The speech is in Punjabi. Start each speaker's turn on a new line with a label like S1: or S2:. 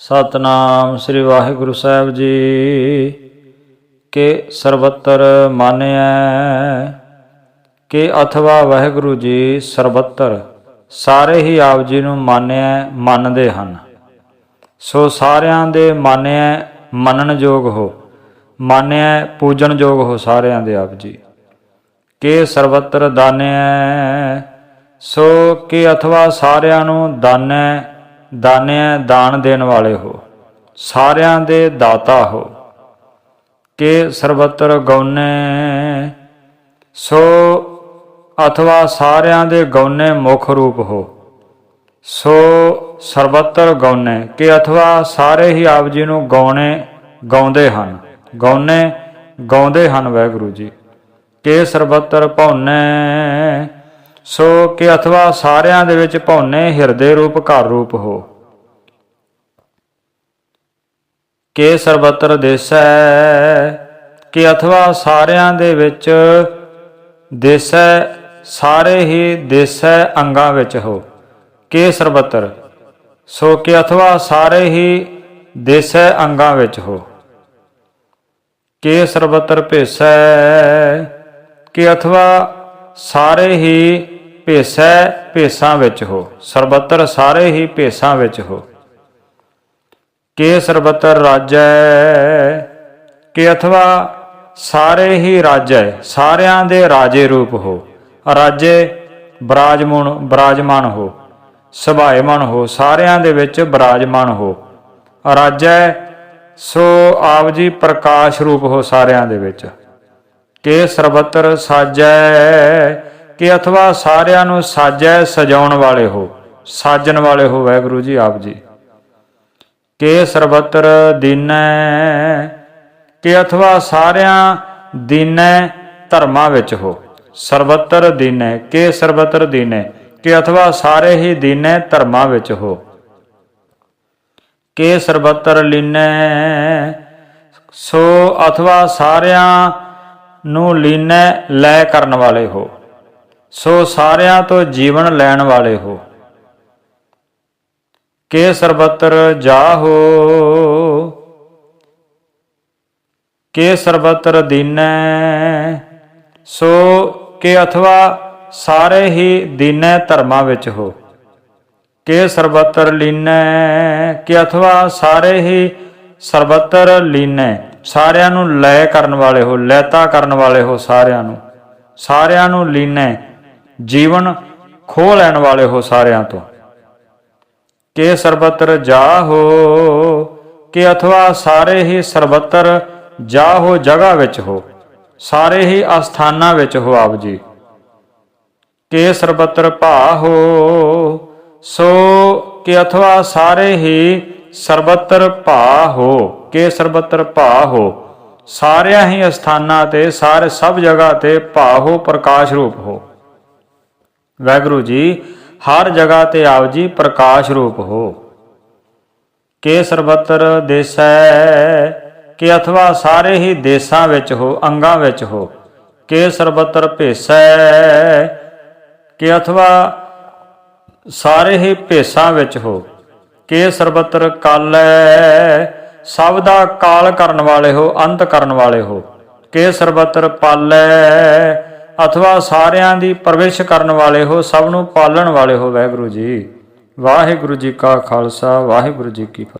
S1: ਸਤਨਾਮ ਸ੍ਰੀ ਵਾਹਿਗੁਰੂ ਸਾਹਿਬ ਜੀ, ਕਿ ਸਰਬੱਤਰ ਮਾਨਿਐ, ਕਿ ਅਥਵਾ ਵਾਹਿਗੁਰੂ ਜੀ ਸਰਬੱਤਰ, ਸਾਰੇ ਹੀ ਆਪ ਜੀ ਨੂੰ ਮਾਨਿਐ, ਮੰਨਦੇ ਹਨ। ਸੋ ਸਾਰਿਆਂ ਦੇ ਮਾਨਿਐ ਮੰਨਣ ਯੋਗ ਹੋ, ਮਾਨਿਐ ਪੂਜਣ ਯੋਗ ਹੋ ਸਾਰਿਆਂ ਦੇ ਆਪ ਜੀ। ਕਿ ਸਰਬੱਤਰ ਦਾਨਿਐ, ਸੋ ਕਿ ਅਥਵਾ ਸਾਰਿਆਂ ਨੂੰ ਦਾਨੈ ਦਾਨਿਐ ਦਾਨ ਦੇਣ ਵਾਲੇ ਹੋ, ਸਾਰਿਆਂ ਦੇ ਦਾਤਾ ਹੋ। ਕੇ ਸਰਬੱਤਰ ਗਉਨੇ, ਸੋ ਅਥਵਾ ਸਾਰਿਆਂ ਦੇ ਗਉਨੇ ਮੁਖ ਰੂਪ ਹੋ। ਸੋ ਸਰਬੱਤਰ ਗਉਨੇ, ਕਿ ਅਥਵਾ ਸਾਰੇ ਹੀ ਆਪ ਜੀ ਨੂੰ ਗਾਉਣੇ ਗਾਉਂਦੇ ਹਨ। ਗਾਉਨੇ ਗਾਉਂਦੇ ਹਨ ਵਾਹਿਗੁਰੂ ਜੀ। ਕਿ ਸਰਬੱਤਰ ਭਉਨੇ ਸੋ ਕਿ ਅਥਵਾ ਸਾਰਿਆਂ ਦੇ ਵਿੱਚ ਭੌਨੇ ਹਿਰਦੇ ਰੂਪ ਘਰ ਰੂਪ ਹੋ। ਕੇ ਸਰਬੱਤਰ ਦੇਸੈ, ਕਿ ਅਥਵਾ ਸਾਰਿਆਂ ਦੇ ਵਿੱਚ ਦੇਸੈ, ਸਾਰੇ ਹੀ ਦੇਸੈ ਅੰਗਾਂ ਵਿੱਚ ਹੋ। ਕੇ ਸਰਬੱਤਰ, ਸੋ ਕਿ ਅਥਵਾ ਸਾਰੇ ਹੀ ਦੇਸੈ ਅੰਗਾਂ ਵਿੱਚ ਹੋ। ਕੇ ਸਰਬੱਤਰ ਭੇਸੈ, ਕਿ ਅਥਵਾ ਸਾਰੇ ਹੀ ਭੇਸੈ ਭੇਸਾਂ ਵਿੱਚ ਹੋ। ਸਰਬੱਤਰ ਸਾਰੇ ਹੀ ਭੇਸਾਂ ਵਿੱਚ ਹੋ। ਕੇ ਸਰਬੱਤਰ ਰਾਜੈ, ਕਿ ਅਥਵਾ ਸਾਰੇ ਹੀ ਰਾਜੈ, ਸਾਰਿਆਂ ਦੇ ਰਾਜੇ ਰੂਪ ਹੋ। ਰਾਜੇ ਬਰਾਜਮਾਨ ਬਰਾਜਮਾਨ ਹੋ। ਸੁਭਾਏਮਾਨ ਹੋ। ਸਾਰਿਆਂ ਦੇ ਵਿੱਚ ਬਰਾਜਮਾਨ ਹੋ। ਰਾਜੈ ਸੋ ਆਪ ਜੀ ਪ੍ਰਕਾਸ਼ ਰੂਪ ਹੋ ਸਾਰਿਆਂ ਦੇ ਵਿੱਚ। ਕਿ ਸਰਬੱਤਰ ਸਾਜੈ, ਕਿ ਅਥਵਾ ਸਾਰਿਆਂ ਨੂੰ ਸਾਜੈ ਸਜਾਉਣ ਵਾਲੇ ਹੋ, ਸਾਜਣ ਵਾਲੇ ਹੋ ਵਾਹਿਗੁਰੂ ਜੀ, ਆਪ ਜੀ। ਕਿ ਸਰਬੱਤਰ ਦੀਨੈ, ਕਿ ਅਥਵਾ ਸਾਰਿਆਂ ਦੀਨੈ ਧਰਮਾਂ ਵਿੱਚ ਹੋ, ਸਰਬੱਤਰ ਦੀਨੈ, ਕਿ ਸਰਬੱਤਰ ਦੀਨੈ, ਕਿ ਅਥਵਾ ਸਾਰੇ ਹੀ ਦੀਨੈ ਧਰਮਾਂ ਵਿੱਚ ਹੋ। ਕਿ ਸਰਬੱਤਰ ਲੀਨੈ, ਸੋ ਅਥਵਾ ਸਾਰਿਆਂ ਨੂੰ ਲੀਨੈ ਲੈ ਕਰਨ ਵਾਲੇ ਹੋ। ਸੋ ਸਾਰਿਆਂ ਤੋਂ ਜੀਵਨ ਲੈਣ ਵਾਲੇ ਹੋ। ਕੇ ਸਰਬੱਤਰ ਜਾਹੋ। ਕੇ ਸਰਬੱਤਰ ਦੀਨੈ। ਸੋ ਕਿ ਅਥਵਾ ਸਾਰੇ ਹੀ ਦੀਨੈ ਧਰਮਾਂ ਵਿੱਚ ਹੋ। ਕੇ ਸਰਬੱਤਰ ਲੀਨੈ। ਕਿ ਅਥਵਾ ਸਾਰੇ ਹੀ ਸਰਬੱਤਰ ਲੀਨੈ। ਸਾਰਿਆਂ ਨੂੰ ਲੈ ਕਰਨ ਵਾਲੇ ਹੋ, ਲੈਤਾ ਕਰਨ ਵਾਲੇ ਹੋ ਸਾਰਿਆਂ ਨੂੰ। ਸਾਰਿਆਂ ਨੂੰ ਲੀਨੈ, ਜੀਵਨ ਖੋਹ ਲੈਣ ਵਾਲੇ ਹੋ ਸਾਰਿਆਂ ਤੋਂ। ਕੇ ਸਰਬੱਤਰ ਜਾਹੋ, ਕਿ ਅਥਵਾ ਸਾਰੇ ਹੀ ਸਰਬੱਤਰ ਜਾਹੋ ਜਗ੍ਹਾ ਵਿੱਚ ਹੋ, ਸਾਰੇ ਹੀ ਅਸਥਾਨਾਂ ਵਿੱਚ ਹੋ ਆਪ ਜੀ। ਕੇ ਸਰਬੱਤਰ ਭਾਹੋ, ਸੋ ਕਿ ਅਥਵਾ ਸਾਰੇ ਹੀ ਸਰਬੱਤਰ ਭਾਹੋ ਕਿ ਸਰਬੱਤਰ ਭਾਹੋ ਸਾਰਿਆਂ ਹੀ ਅਸਥਾਨਾਂ ਤੇ, ਸਾਰੇ ਸਭ ਜਗ੍ਹਾ ਤੇ ਭਾਹੋ ਪ੍ਰਕਾਸ਼ ਰੂਪ ਹੋ। ਵਾਹਿਗੁਰੂ ਜੀ, ਹਰ ਜਗ੍ਹਾ ਤੇ ਆਪ ਜੀ ਪ੍ਰਕਾਸ਼ ਰੂਪ ਹੋ। ਕੇ ਸਰਬੱਤਰ ਦੇਸੈ, ਕਿ ਅਥਵਾ ਸਾਰੇ ਹੀ ਦੇਸਾਂ ਵਿੱਚ ਹੋ, ਅੰਗਾਂ ਵਿੱਚ ਹੋ। ਕੇ ਸਰਬੱਤਰ ਭੇਸੈ, ਕਿ ਅਥਵਾ ਸਾਰੇ ਹੀ ਭੇਸਾਂ ਵਿੱਚ ਹੋ। ਕੇ ਸਰਬੱਤਰ ਕਾਲੈ, ਸਭ ਦਾ ਕਾਲ ਕਰਨ ਵਾਲੇ ਹੋ, ਅੰਤ ਕਰਨ ਵਾਲੇ ਹੋ। ਕੇ ਸਰਬੱਤਰ ਪਾਲੈ, ਅਥਵਾ ਸਾਰਿਆਂ ਦੀ ਪਰਵਿਸ਼ ਕਰਨ ਵਾਲੇ ਹੋ, ਸਭ ਨੂੰ ਪਾਲਣ ਵਾਲੇ ਹੋ, ਵਾਹਿਗੁਰੂ ਜੀ। ਵਾਹਿਗੁਰੂ ਜੀ ਕਾ ਖਾਲਸਾ, ਵਾਹਿਗੁਰੂ ਜੀ ਕੀ ਫਤਿਹ।